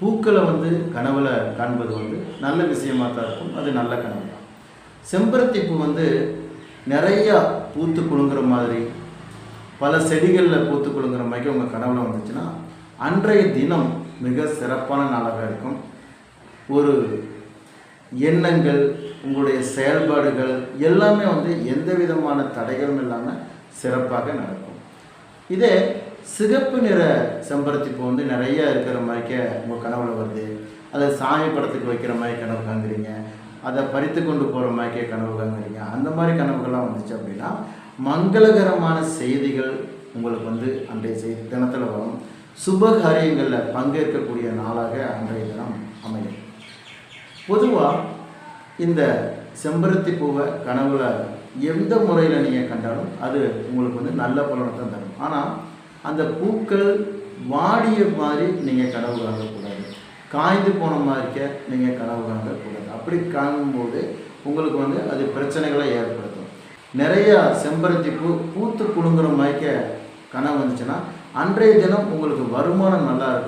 பூக்களை வந்து கனவுல காண்பது வந்து நல்ல விஷயமா தான் இருக்கும். அது நல்ல கனவு தான். செம்பருத்தி பூ வந்து நிறையா பூத்து குழுங்குற மாதிரி பல செடிகளில் பூத்து குழுங்குற மாதிரி உங்கள் கனவுல வந்துச்சுன்னா அன்றைய தினம் மிக சிறப்பான நாளாக இருக்கும். ஒரு எண்ணங்கள் உங்களுடைய செயல்பாடுகள் எல்லாமே வந்து எந்த விதமான தடைகளும் இல்லாமல் சிறப்பாக நடக்கும். இதே சிகப்பு நிற செம்பருத்தி பூ வந்து நிறைய இருக்கிற மாதிரிக்க உங்கள் கனவுல வருது. அதை சாமி படத்துக்கு வைக்கிற மாதிரி கனவு காண்கிறீங்க. அதை பறித்து கொண்டு போகிற மாதிரிக்கே கனவு காண்கிறீங்க. அந்த மாதிரி கனவுகள்லாம் வந்துச்சு அப்படின்னா மங்களகரமான செய்திகள் உங்களுக்கு வந்து அன்றைய செய்தி தினத்தில் வரும். சுப காரியங்களில் பங்கேற்கக்கூடிய நாளாக அன்றைய தினம் அமையும். பொதுவாக இந்த செம்பருத்தி பூவை கனவுல எந்த முறையில் நீங்கள் கண்டாலும் அது உங்களுக்கு வந்து நல்ல பலனை தான் தரும். ஆனால் அந்த பூக்கள் வாடிய மாதிரி நீங்கள் கனவு காணக்கூடாது. காய்ந்து போன மாதிரிக்க நீங்கள் கனவு காணக்கூடாது. அப்படி காணும்போது உங்களுக்கு வந்து அது பிரச்சனைகளை ஏற்படுத்தும். நிறையா செம்பருத்தி பூ பூத்து குலுங்குற மாதிரிக்க கனவு வந்துச்சுன்னா அன்றைய தினம் உங்களுக்கு வருமானம் நல்லா இருக்கும்.